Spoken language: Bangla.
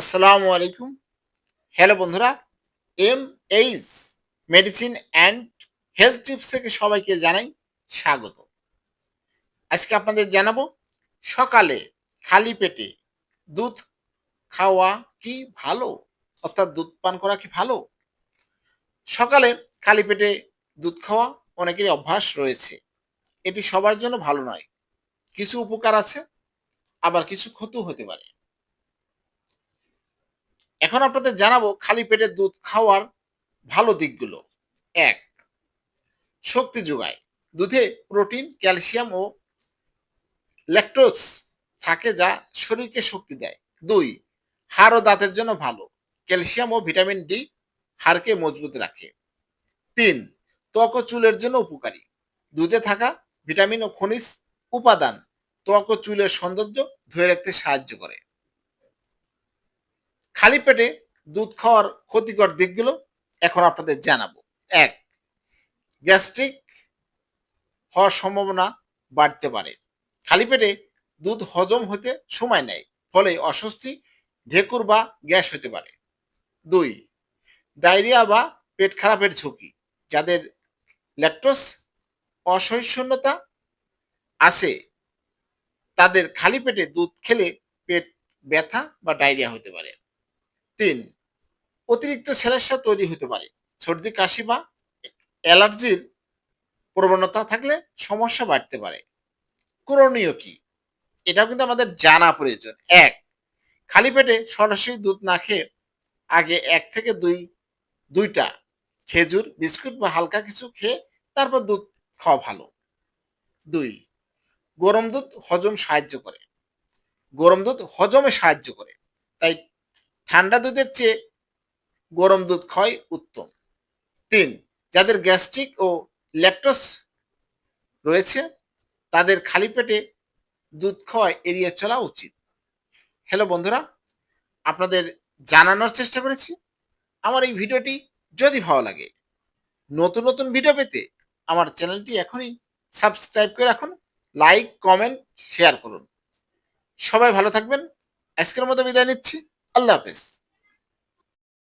আসসালামু আলাইকুম। হ্যালো বন্ধুরা, M H medicine and health tips থেকে সবাইকে জানাই স্বাগত। আজকে আপনাদের জানাব, সকালে খালি পেটে দুধ খাওয়া কি ভালো? অর্থাৎ দুধ পান করা কি ভালো? সকালে খালি পেটে দুধ খাওয়া অনেকেরই অভ্যাস রয়েছে। এটি সবার জন্য ভালো নয়। কিছু উপকার আছে, আবার কিছু ক্ষতিও হতে পারে। এখন আপনাদের জানাব খালি পেটে দুধ খাওয়ার ভালো দিকগুলো। এক, শক্তি যোগায়। দুধে প্রোটিন, ক্যালসিয়াম ও ল্যাকটোজ থাকে যা শরীরকে শক্তি দেয়। দুই, হাড় ও দাঁতের জন্য ভালো। ক্যালসিয়াম ও ভিটামিন ডি হাড়কে মজবুত রাখে। তিন, ত্বক ও চুলের জন্য উপকারী। দুধে থাকা ভিটামিন ও খনিজ উপাদান ত্বক ও চুলের সৌন্দর্য ধরে রাখতে সাহায্য করে। খালি পেটে দুধ খাওয়ার ক্ষতিকর দিকগুলো এখন আপনাদের জানাব। এক, গ্যাস্ট্রিক হওয়ার সম্ভাবনা বাড়তে পারে। খালি পেটে দুধ হজম হতে সময় নেয়, ফলে অস্বস্তি, ঢেকুর বা গ্যাস হতে পারে। দুই, ডায়রিয়া বা পেট খারাপের ঝুঁকি, যাদের ল্যাকটোস অসহিষ্ণুতা আছে, তাদের খালি পেটে দুধ খেলে পেট ব্যথা বা ডায়রিয়া হতে পারে। তিন, অতিরিক্ত সেলেসা তৈরি হতে পারে। সর্দি, কাশি বা অ্যালার্জির প্রবণতা থাকলে সমস্যা বাড়তে পারে। করণীয় কি? এটাও কিন্তু আমাদের জানা প্রয়োজন। এক, খালি পেটে সরাসরি দুধ না খেয়ে আগে এক থেকে দুই, দুইটা খেজুর, বিস্কুট বা হালকা কিছু খেয়ে তারপর দুধ খাওয়া ভালো। দুই, গরম দুধ হজম সাহায্য করে। গরম দুধ হজমে সাহায্য করে। তাই ঠান্ডা দুধের চেয়ে গরম দুধ খাওয়াই উত্তম। তিন, যাদের গ্যাস্ট্রিক ও ল্যাকটোস রয়েছে, তাদের খালি পেটে দুধ খাওয়া এড়িয়ে চলা উচিত। হ্যালো বন্ধুরা, আপনাদের জানানোর চেষ্টা করেছি। আমার এই ভিডিওটি যদি ভালো লাগে, নতুন নতুন ভিডিও পেতে আমার চ্যানেলটি এখনই সাবস্ক্রাইব করে রাখুন, লাইক, কমেন্ট, শেয়ার করুন। সবাই ভালো থাকবেন। আজকের মতো বিদায় নিচ্ছি। আল্লাহ হাফেজ।